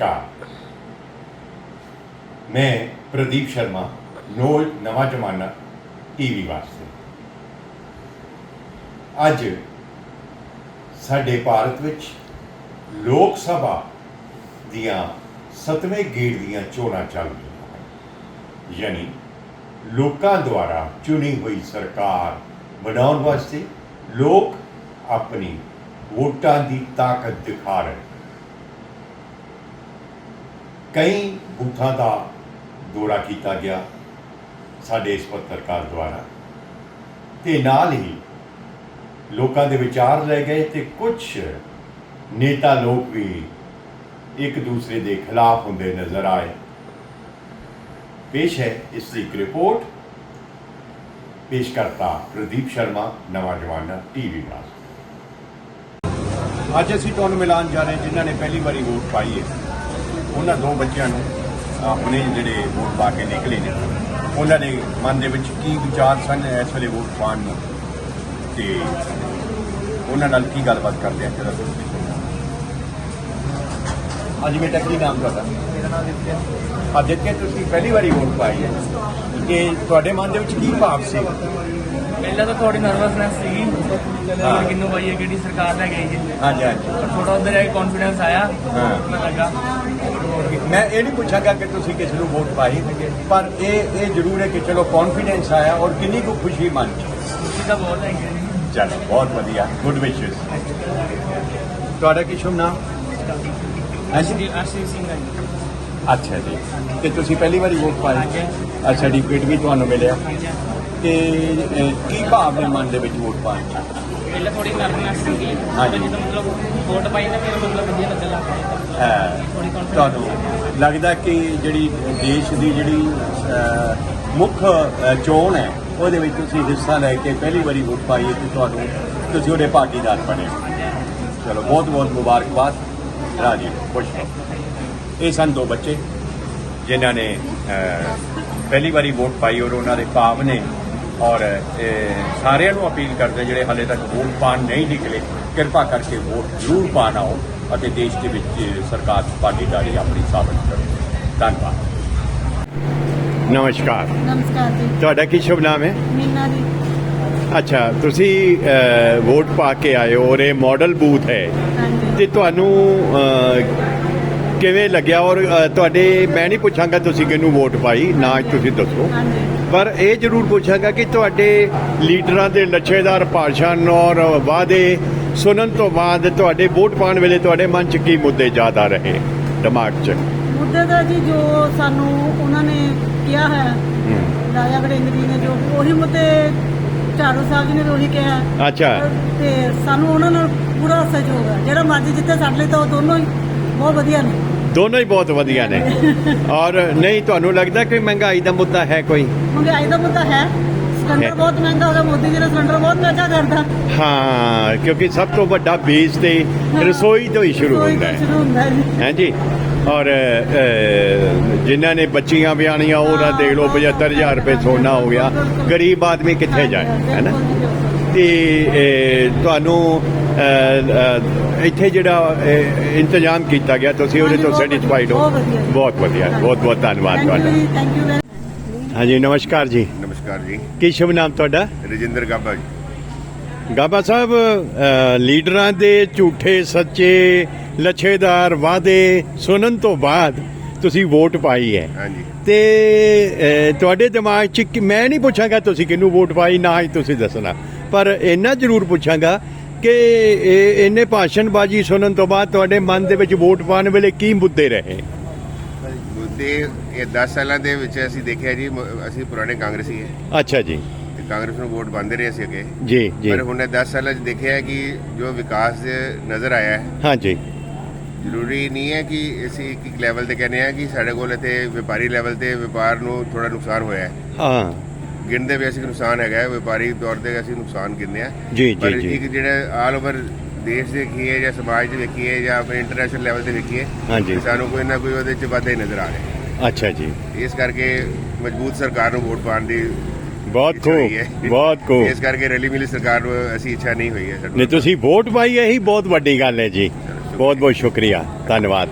ਨਮਸਕਾਰ। ਮੈਂ ਪ੍ਰਦੀਪ ਸ਼ਰਮਾ ਨੋਲ ਨਵਾਂ ਜ਼ਮਾਨਾ ਟੀਵੀ ਵਾਸਤੇ। ਅੱਜ ਸਾਡੇ ਭਾਰਤ ਵਿੱਚ ਲੋਕ ਸਭਾ ਦੀਆਂ ਸੱਤਵੇਂ ਗੇੜ ਦੀਆਂ ਚੋਣਾਂ ਚੱਲ ਰਹੀਆਂ ਯਾਨੀ ਲੋਕਾਂ ਦੁਆਰਾ ਚੁਣੀ ਹੋਈ ਸਰਕਾਰ ਬਣਾਉਣ ਵਾਸਤੇ ਲੋਕ ਆਪਣੀ ਵੋਟਾਂ ਦੀ ਤਾਕਤ ਦਿਖਾ ਰਹੇ ਕਈ ਬੂਥਾਂ ਦਾ ਦੌਰਾ ਕੀਤਾ ਗਿਆ ਸਾਡੇ ਇਸ ਪੱਤਰਕਾਰ ਦੁਆਰਾ। ਤੇ ਨਾਲ ਹੀ ਲੋਕਾਂ ਦੇ ਵਿਚਾਰ ਲੈ ਗਏ ਤੇ ਕੁਝ ਨੇਤਾ ਲੋਕ ਵੀ ਇੱਕ ਦੂਸਰੇ ਦੇ ਖਿਲਾਫ ਹੁੰਦੇ ਨਜ਼ਰ ਆਏ। ਪੇਸ਼ ਹੈ ਇਸ ਦੀ ਇੱਕ ਰਿਪੋਰਟ। ਪੇਸ਼ ਕਰਤਾ ਪ੍ਰਦੀਪ ਸ਼ਰਮਾ, ਨਵਾਂ ਜਵਾਨਾ, ਟੀਵੀ ਵਾਸਤੇ ਅੱਜ ਅਸੀਂ ਤੁਹਾਨੂੰ ਮਿਲਾਨ ਜਾ ਰਹੇ ਜਿਨ੍ਹਾਂ ਨੇ ਪਹਿਲੀ ਵਾਰੀ ਵੋਟ ਪਾਈ ਹੈ। ਉਹਨਾਂ ਦੋ ਬੱਚਿਆਂ ਨੂੰ ਆਪਣੇ ਜਿਹੜੇ ਵੋਟ ਪਾ ਕੇ ਨਿਕਲੇ ਨੇ, ਉਹਨਾਂ ਦੇ ਮਨ ਦੇ ਵਿੱਚ ਕੀ ਵਿਚਾਰ ਸਨ ਇਸ ਵੇਲੇ ਵੋਟ ਪਾਉਣ ਨੂੰ? ਤੇ ਉਹਨਾਂ ਨਾਲ ਕੀ ਗੱਲਬਾਤ ਕਰਦੇ ਆ ਜਰਾ ਤੁਸੀਂ? ਅੱਜ ਬੇਟਾ ਕੀ ਨਾਮ ਤੁਹਾਡਾ। ਮੇਰਾ ਨਾਮ ਦਿੱਤਿਆ ਅੱਜ ਕਿ ਤੁਸੀਂ ਪਹਿਲੀ ਵਾਰੀ ਵੋਟ ਪਾਈ ਹੈ। ਕਿ ਤੁਹਾਡੇ ਮਨ ਦੇ ਵਿੱਚ ਕੀ ਭਾਵ ਸੀ? ਪਹਿਲਾਂ ਤਾਂ ਥੋੜੀ ਨਰਵਸਨੈਸ ਸੀਗੀ ਹਾਂ। ਕਿੰਨੂ ਇਹ ਕਿਹੜੀ ਸਰਕਾਰ ਲੈ ਗਈ ਜੀ ਹਾਂਜੀ ਹਾਂਜੀ। ਪਰ ਥੋੜਾ ਉਧਰ ਕੇ ਕੌਨਫੀਡੈਂਸ ਆਇਆ ਹਾਂ। ਪਤਾ ਲੱਗਾ। ਮੈਂ ਇਹ ਨਹੀਂ ਪੁੱਛਾਂਗਾ ਕਿ ਤੁਸੀਂ ਕਿਸ ਨੂੰ ਵੋਟ ਪਾਈ ਪਰ ਇਹ ਇਹ ਜ਼ਰੂਰ ਹੈ ਕਿ ਚਲੋ ਕੌਨਫੀਡੈਂਸ ਆਇਆ ਔਰ ਕਿੰਨੀ ਕੁ ਖੁਸ਼ੀ ਮਨ ਚ। ਖੁਸ਼ੀ ਤਾਂ ਬਹੁਤ ਹੈ। ਜੀ ਚਲੋ ਬਹੁਤ ਵਧੀਆ। ਗੁੱਡ ਵਿਸ਼ੇਸ ਤੁਹਾਡਾ ਕੀ ਸ਼ੁਭ ਨਾਮ? ਅਸ਼ਰੀ ਅਸ਼ਰੀ ਸਿੰਘ ਹੈ ਜੀ। ਅੱਛਾ ਜੀ। ਤੇ ਤੁਸੀਂ ਪਹਿਲੀ ਵਾਰੀ ਵੋਟ ਪਾਈ ਹਾਂਜੀ। ਅੱਛਾ ਸਰਟੀਫਿਕੇਟ ਵੀ ਤੁਹਾਨੂੰ ਮਿਲਿਆ। ਹਾਂਜੀ। ਤੇ ਕੀ ਭਾਵ ਨੇ ਮਨ ਦੇ ਵਿੱਚ ਵੋਟ ਪਾਉਣ ਚ ਪਹਿਲਾਂ ਥੋੜੀ ਨਰਵਸਨੈਸ ਸੀਗੀ ਹਾਂਜੀ। ਜਦੋਂ ਮਤਲਬ ਵੋਟ ਪਾਈ ਤਾਂ ਫਿਰ ਮਤਲਬ ਵਧੀਆ ਲੱਗਣ ਲੱਗ ਪਿਆ ਹੈ ਤੁਹਾਨੂੰ ਲੱਗਦਾ ਕਿ ਜਿਹੜੀ ਦੇਸ਼ ਦੀ ਜਿਹੜੀ ਮੁੱਖ ਚੋਣ ਹੈ ਉਹਦੇ ਵਿੱਚ ਤੁਸੀਂ ਹਿੱਸਾ ਲੈ ਕੇ ਪਹਿਲੀ ਵਾਰੀ ਵੋਟ ਪਾਈ ਤੇ ਤੁਹਾਨੂੰ ਤੁਸੀਂ ਉਹਦੇ ਭਾਗੀਦਾਰ ਬਣੇ। ਚਲੋ ਬਹੁਤ ਬਹੁਤ ਮੁਬਾਰਕਬਾਦ। ਰਾਜੀ ਖੁਸ਼ ਰਹੋ। ਇਹ ਸਨ ਦੋ ਬੱਚੇ ਜਿਨ੍ਹਾਂ ਨੇ ਪਹਿਲੀ ਵਾਰੀ ਵੋਟ ਪਾਈ ਔਰ ਉਹਨਾਂ ਦੇ ਭਾਵ ਨੇ ਔਰ ਸਾਰਿਆਂ ਨੂੰ ਅਪੀਲ ਕਰਦੇ ਜਿਹੜੇ ਹਾਲੇ ਤੱਕ ਵੋਟ ਪਾਣ ਨਹੀਂ ਨਿਕਲੇ ਕਿਰਪਾ ਕਰਕੇ ਵੋਟ ਜ਼ਰੂਰ ਪਾਣ ਆਓ ਅਤੇ ਦੇਸ਼ ਦੇ ਵਿੱਚ ਸਰਕਾਰ ਦੀ ਭਾਗੀਦਾਰੀ ਆਪਣੀ ਸਾਬਤ ਕਰੋ। ਧੰਨਵਾਦ। ਨਮਸਕਾਰ। ਨਮਸਕਾਰ ਜੀ। ਤੁਹਾਡਾ ਕੀ ਸ਼ੁਭ ਨਾਮ ਹੈ? ਮੀਨਾ ਜੀ। ਅੱਛਾ ਤੁਸੀਂ ਵੋਟ ਪਾ ਕੇ ਆਏ ਹੋ ਔਰ ਇਹ ਮਾਡਲ ਬੂਥ ਹੈ। ਤੇ ਤੁਹਾਨੂੰ ਕਿਵੇਂ ਲੱਗਿਆ? ਔਰ ਤੁਹਾਡੇ ਮੈਂ ਨਹੀਂ ਪੁੱਛਾਂਗਾ ਤੁਸੀਂ ਕਿਹਨੂੰ ਵੋਟ ਪਾਈ ਨਾ ਤੁਸੀਂ ਦੱਸੋ। ਪਰ ਇਹ ਜ਼ਰੂਰ ਪੁੱਛਾਂਗਾ ਕਿ ਤੁਹਾਡੇ ਲੀਡਰਾਂ ਦੇ ਲੱਛੇਦਾਰ ਭਾਸ਼ਣ ਔਰ ਵਾਅਦੇ ਸੁਣਨ ਤੋਂ ਬਾਅਦ ਤੁਹਾਡੇ ਵੋਟ ਪਾਉਣ ਵੇਲੇ ਤੁਹਾਡੇ ਮਨ 'ਚ ਕੀ ਮੁੱਦੇ ਜ਼ਿਆਦਾ ਰਹੇ? ਦਿਮਾਗ 'ਚ। ਮੁੱਦੇ ਦਾ ਜੀ ਜੋ ਸਾਨੂੰ ਉਹਨਾਂ ਨੇ ਕਿਹਾ ਹੈ ਰਾਜਾ ਵੜਿੰਗ ਜੀ ਨੇ ਜੋ ਉਹੀ ਮੁੱਦੇ ਝਾੜੂ ਸਾਹਿਬ ਜੀ ਨੇ ਵੀ ਉਹੀ ਕਿਹਾ ਅੱਛਾ। ਤੇ ਸਾਨੂੰ ਉਹਨਾਂ ਨਾਲ ਪੂਰਾ ਸਹਿਯੋਗ ਹੈ। ਜਿਹੜਾ ਮਰਜ਼ੀ ਜਿੱਥੇ ਸਾਡੇ ਲਈ ਤਾਂ ਉਹ ਦੋਨੋਂ ਹੀ ਬਹੁਤ ਵਧੀਆ ਨੇ। ਦੋਨੋਂ ਹੀ ਬਹੁਤ ਵਧੀਆ ਨੇ। ਔਰ ਨਹੀਂ ਤੁਹਾਨੂੰ ਲੱਗਦਾ ਕਿ ਮਹਿੰਗਾਈ ਦਾ ਮੁੱਦਾ ਹੈ ਕੋਈ? ਮਹਿੰਗਾਈ ਦਾ ਮੁੱਦਾ ਹੈ। ਸਿਲੰਡਰ ਬਹੁਤ ਮਹਿੰਗਾ ਹੋ ਗਿਆ। ਮੋਦੀ ਜੀ ਨੇ ਸਿਲੰਡਰ ਬਹੁਤ ਮਹਿੰਗਾ ਕਰਦਾ ਹਾਂ ਕਿਉਂਕਿ ਸਭ ਤੋਂ ਵੱਡਾ ਬੇਸ ਤੇ ਰਸੋਈ ਤੋਂ ਹੀ ਸ਼ੁਰੂ ਹੁੰਦਾ ਹੈ। ਸ਼ੁਰੂ ਹੁੰਦਾ ਹੈ ਜੀ। ਹੈ ਜੀ? ਔਰ ਜਿਨ੍ਹਾਂ ਨੇ ਬੱਚੀਆਂ ਵਿਆਹਣੀਆਂ ਉਹਨਾਂ ਦੇਖ ਲਓ 75000 ਰੁਪਏ ਸੋਨਾ ਹੋ ਗਿਆ। ਗਰੀਬ ਆਦਮੀ ਕਿੱਥੇ ਜਾਏ ਹੈ ਨਾ? ਤੇ ਤੁਹਾਨੂੰ ਇੱਥੇ ਜਿਹੜਾ ਇੰਤਜ਼ਾਮ ਕੀਤਾ ਗਿਆ ਤੁਸੀਂ ਉਹਦੇ ਤੋਂ ਸੈਟੀਸਫਾਈਡ ਹੋ। ਬਹੁਤ ਵਧੀਆ। ਬਹੁਤ ਬਹੁਤ ਧੰਨਵਾਦ ਤੁਹਾਡਾ। ਹਾਂਜੀ ਨਮਸਕਾਰ ਜੀ। ਨਮਸਕਾਰ ਜੀ। ਕੀ ਸ਼ੁਭ ਨਾਮ ਤੁਹਾਡਾ? ਰਜਿੰਦਰ ਗਾਬਾ ਜੀ। ਗਾਬਾ ਸਾਹਿਬ ਲੀਡਰਾਂ ਦੇ ਝੂਠੇ ਸੱਚੇ ਲੱਛੇਦਾਰ ਵਾਅਦੇ ਸੁਣਨ ਤੋਂ ਬਾਅਦ ਤੁਸੀਂ ਵੋਟ ਪਾਈ ਹੈ। ਹਾਂਜੀ। ਤੇ ਤੁਹਾਡੇ ਦਿਮਾਗ 'ਚ ਮੈਂ ਨਹੀਂ ਪੁੱਛਾਂਗਾ ਤੁਸੀਂ ਕਿਹਨੂੰ ਵੋਟ ਪਾਈ ਨਾ ਹੀ ਤੁਸੀਂ ਦੱਸਣਾ। ਪਰ ਇੰਨਾ ਜ਼ਰੂਰ ਪੁੱਛਾਂਗਾ ਕਿ ਇਹ ਇੰਨੇ ਭਾਸ਼ਣਬਾਜ਼ੀ ਸੁਣਨ ਤੋਂ ਬਾਅਦ ਤੁਹਾਡੇ ਮਨ ਦੇ ਵਿੱਚ ਵੋਟ ਪਾਉਣ ਵੇਲੇ ਕੀ ਮੁੱਦੇ ਰਹੇ? ਮੁੱਦੇ ਇਹ 10 ਸਾਲਾਂ ਦੇ ਵਿੱਚ ਅਸੀਂ ਦੇਖਿਆ ਜੀ ਅਸੀਂ ਪੁਰਾਣੇ ਕਾਂਗਰਸੀ ਹੈ ਅੱਛਾ ਜੀ। ਤੇ ਕਾਂਗਰਸ ਨੂੰ ਵੋਟ ਪਾਉਂਦੇ ਰਹੇ ਸੀ ਅੱਗੇ। ਜੀ ਜੀ। ਪਰ ਹੁਣ ਇਹ 10 ਸਾਲਾਂ 'ਚ ਦੇਖਿਆ ਹੈ ਕਿ ਜੋ ਵਿਕਾਸ ਨਜ਼ਰ ਆਇਆ ਹੈ ਹਾਂਜੀ ਜ਼ਰੂਰੀ ਨਹੀਂ ਹੈ ਕਿ ਅਸੀਂ ਇੱਕ ਇੱਕ ਲੈਵਲ ਤੇ ਕਹਿੰਦੇ ਆ ਕਿ ਸਾਡੇ ਕੋਲ ਇੱਥੇ ਵਪਾਰੀ ਲੈਵਲ ਤੇ ਵਪਾਰ ਨੂੰ ਥੋੜਾ ਨੁਕਸਾਨ ਹੋਇਆ ਹੈ। ਹਾਂ। ਗਿਣਦੇ ਵੀ ਅਸੀਂ ਨੁਕਸਾਨ ਹੈਗਾ ਹੈ, ਵਪਾਰੀ ਤੌਰ ਤੇ ਅਸੀਂ ਨੁਕਸਾਨ ਗਿਣਦੇ ਆ ਜੀ, ਪਰ ਜੀ, ਜੀ। ਇੱਕ ਜਿਹੜਾ ਆਲ ਓਵਰ ਦੇਸ਼ ਦੇ ਦੇਖੀਏ ਜਾਂ ਸਮਾਜ ਦੇ ਦੇਖੀਏ ਜਾਂ ਆਪਣੇ ਇੰਟਰਨੈਸ਼ਨਲ ਲੈਵਲ ਤੇ ਦੇਖੀਏ ਹਾਂਜੀ। ਤੇ ਸਾਨੂੰ ਕੋਈ ਨਾ ਕੋਈ ਉਹਦੇ ਚ ਵਾਧਾ ਹੀ ਨਜ਼ਰ ਆ ਰਿਹਾ ਅੱਛਾ ਜੀ। ਹੈ ਇਸ ਕਰਕੇ ਮਜ਼ਬੂਤ ਸਰਕਾਰ ਨੂੰ ਵੋਟ ਪਾਉਣ ਦੀ ਬਹੁਤ ਇੱਛਾ ਹੈ। ਖੂਬ ਬਹੁਤ ਖੂਬ। ਇਸ ਕਰਕੇ ਰਲੀ ਮਿਲੀ ਸਰਕਾਰ ਨੂੰ ਅਸੀਂ ਇੱਛਾ ਨਹੀਂ ਹੋਈ ਹੈ। ਨਹੀਂ ਤੁਸੀਂ ਵੋਟ ਪਾਈ ਇਹੀ ਬਹੁਤ ਵੱਡੀ ਗੱਲ ਹੈ ਜੀ। ਬਹੁਤ ਬਹੁਤ ਸ਼ੁਕਰੀਆ। ਧੰਨਵਾਦ।